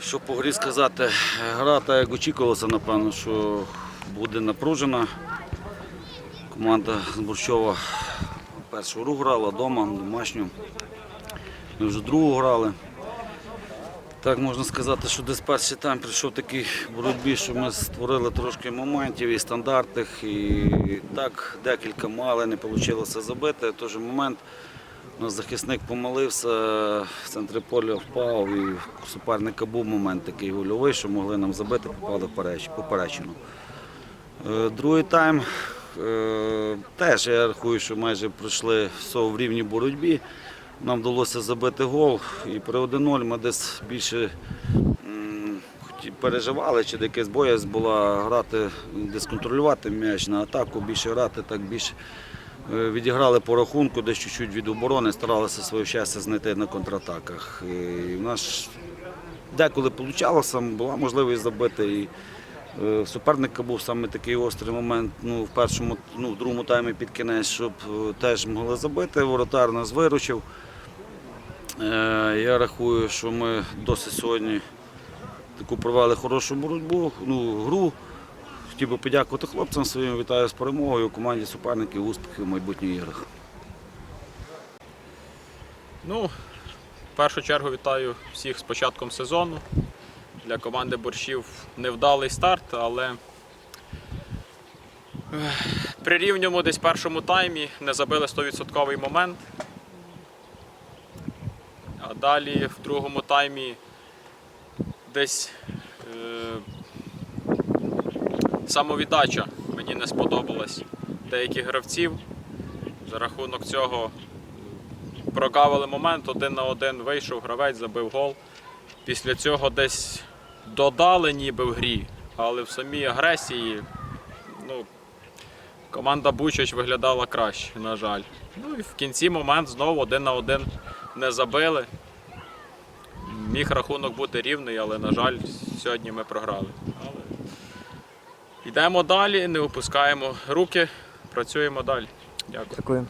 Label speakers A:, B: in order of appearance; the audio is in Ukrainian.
A: що по грі сказати, гра так як очікувалося, напевно, що буде напружена. Команда з Борщова першу гру грала вдома, домашню. Ми вже другу грали. Так можна сказати, що десь перший тайм прийшов такий боротьбі, що ми створили трошки моментів і стандартних, і так декілька мали, не вийшло забити. Же момент у захисник помилився, в центрі поля впав і суперника був момент такий гольовий, що могли нам забити, попали в поперечину. Е, Другий тайм е, теж я рахую, що майже пройшли все в рівні боротьбі. Нам вдалося забити гол і при 1-0 ми десь більше переживали, чи якась боязнь була грати, десь контролювати м'яч на атаку, більше грати, так більше відіграли по рахунку, десь чуть-чуть від оборони, старалися своє щастя знайти на контратаках. І в нас деколи вийшло, була можливість забити. І е, суперника був саме такий острий момент ну, в першому, ну, в другому таймі під кінець, щоб е, теж могли забити. Воротар нас виручив. Е, Я рахую, що ми досить сьогодні таку провели хорошу боротьбу, ну, гру. Хотів би подякувати хлопцям своїм, вітаю з перемогою, команді суперників, успіхів в майбутніх іграх.
B: Ну, в першу чергу вітаю всіх з початком сезону. Для команди борщів невдалий старт, але ех, при рівньому десь першому таймі не забили 100% момент. А далі в другому таймі десь е, самовіддача мені не сподобалась деяких гравців. За рахунок цього прогавили момент, один на один вийшов, гравець забив гол. Після цього десь додали ніби в грі, але в самій агресії ну, команда Бучач виглядала краще, на жаль. Ну і в кінці момент знову один на один не забили. Міг рахунок бути рівний, але, на жаль, сьогодні ми програли. Йдемо далі, не опускаємо руки, працюємо далі. Дякую.
C: Дякую.